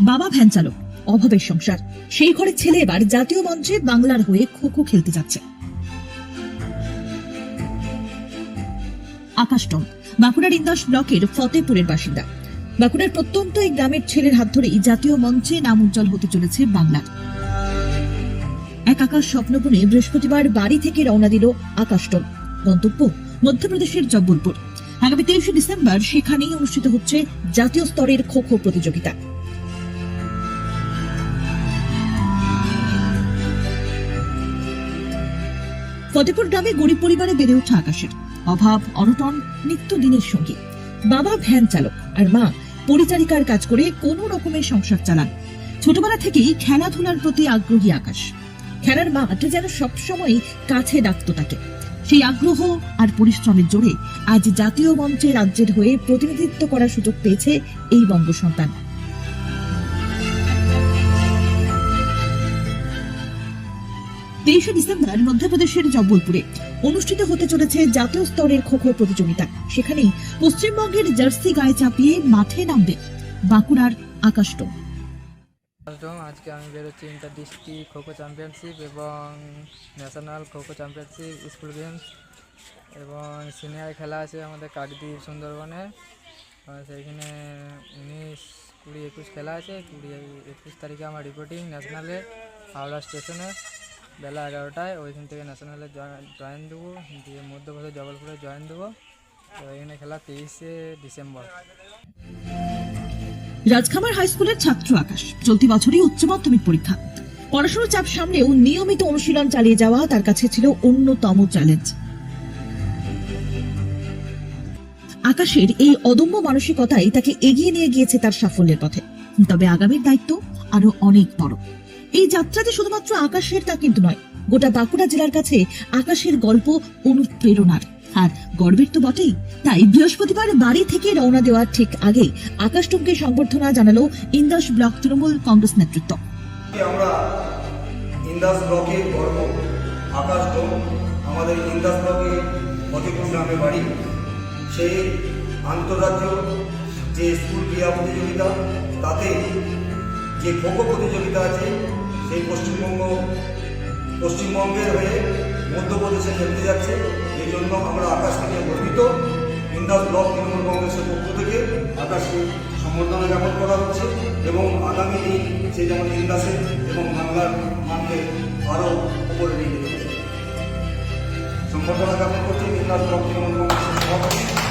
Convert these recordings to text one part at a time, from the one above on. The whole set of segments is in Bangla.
বাবা ভ্যান চালক, অভাবের সংসার। সেই ঘরে ছেলে এবার জাতীয় মঞ্চে বাংলার হয়ে খো খো খেলতে যাচ্ছে। আকাশটম, বাঁকুড়ার ইন্দাস ব্লকের ফতেপুরের বাসিন্দা। বাঁকুড়ার প্রত্যন্ত এই গ্রামের ছেলের হাত ধরেই জাতীয় মঞ্চে নাম উজ্জ্বল হতে চলেছে বাংলার। এক আকাশ স্বপ্নবনে বৃহস্পতিবার বাড়ি থেকে রওনা দিল আকাশটম, গন্তব্য মধ্যপ্রদেশের জব্বলপুর। আগামী তেইশে ডিসেম্বর সেখানেই অনুষ্ঠিত হচ্ছে জাতীয় স্তরের খো খো প্রতিযোগিতা। ফতেপুর গ্রামে গরিব পরিবারে বেড়ে ওঠা আকাশের অভাব, অনটন নিত্যদিনের সঙ্গী। বাবা ভ্যান চালক আর মা পরিচারিকার কাজ করে কোনো রকমের সংসার চালান। ছোটবেলা থেকেই খেলাধুলার প্রতি আগ্রহী আকাশ। খেলার মাঠ যেন সবসময় কাছে ডাকতো তাকে। সেই আগ্রহ আর পরিশ্রমের জোরে আজ জাতীয় মঞ্চে রাজ্যের হয়ে প্রতিনিধিত্ব করার সুযোগ পেয়েছে এই বঙ্গ সন্তান তেইশে ডিসেম্বর মধ্যপ্রদেশের জব্বলপুরে অনুষ্ঠিত হতে চলেছে জাতীয় স্তরের খো খো প্রতিযোগিতা। সেখানেই পশ্চিমবঙ্গের জার্সি গায়ে চাপিয়ে মাঠে নামবে বাঁকুড়ার একদম আজকে আমি বেরোচ্ছি ইন্টার ডিস্ট্রিক্ট খোখো চ্যাম্পিয়নশিপ এবং national kho-kho championship school games এবং সিনিয়র খেলা আছে আমাদের কাকদ্বীপ সুন্দরবনে। সেইখানে উনিশ, কুড়ি, একুশ খেলা আছে। কুড়ি, একুশ তারিখে আমার রিপোর্টিং ন্যাশনালে হাওড়া স্টেশনে বেলা এগারোটায় ওইখান থেকে ন্যাশনালে জয়েন দেবো। দিয়ে মধ্যপ্রদেশ জবলপুরে জয়েন দেবো। তো এখানে খেলা তেইশে ডিসেম্বর। রাজখামার হাই স্কুলের ছাত্র আকাশ। চলতি বছরই উচ্চ মাধ্যমিক পরীক্ষা। পড়াশোনার চাপ সামলেও নিয়মিত অনুশীলন চালিয়ে যাওয়া তার কাছে ছিল অন্যতম চ্যালেঞ্জ। আকাশের এই অদম্য মানসিকতাই তাকে এগিয়ে নিয়ে গিয়েছে তার সাফল্যের পথে। তবে আগামীর দায়িত্ব আরও অনেক বড়। এই যাত্রাতে শুধুমাত্র আকাশের তা কিন্তু নয়, গোটা বাঁকুড়া জেলার কাছে আকাশের গল্প অনুপ্রেরণার। আর গর্বের তো বটেই। তাই বৃহস্পতিবার বাড়ি থেকে রওনা দেওয়ার ঠিক আগে আকাশটুমকে সংবর্ধনা জানালো ইন্দাস ব্লক তৃণমূল কংগ্রেস নেতৃত্ব। আমরা ইন্দাস ব্লকের গর্ব আকাশ আমাদের ইন্দাস ব্লকে গ্রামে বাড়ি। সেই আন্তর্রাজ্য যে স্কুল ক্রীড়া প্রতিযোগিতা, তাতে যে প্রতিযোগিতা আছে সেই পশ্চিমবঙ্গ, পশ্চিমবঙ্গের হয়ে মধ্যপ্রদেশে খেলতে যাচ্ছে। এই জন্য আমরা আকাশ থেকে গর্বিত। ইন্দাস ব্লক তৃণমূল কংগ্রেসের পক্ষ থেকে আকাশকে সম্বর্ধনা জ্ঞাপন করা হচ্ছে এবং আগামী দিন সে যেমন ইন্দাসে এবং বাংলার মানকে আরও উপরে নিয়ে যেতে সম্বর্ধনা জ্ঞাপন করছে ইন্দাস ব্লক তৃণমূল কংগ্রেসের সভাপতি।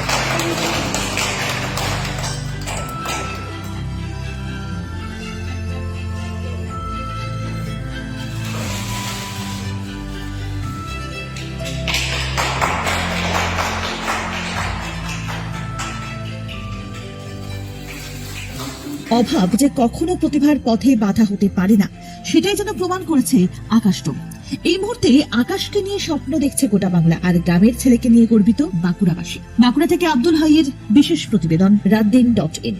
অভাব যে কখনো প্রতিভার পথে বাধা হতে পারে না, সেটাই যেন প্রমাণ করেছে আকাশটম এই মুহূর্তে আকাশকে নিয়ে স্বপ্ন দেখছে গোটা বাংলা আর গ্রামের ছেলেকে নিয়ে গর্বিত বাঁকুড়াবাসী। বাঁকুড়া থেকে আব্দুল হাইয়ের বিশেষ প্রতিবেদন রাত দিন ডট ইন।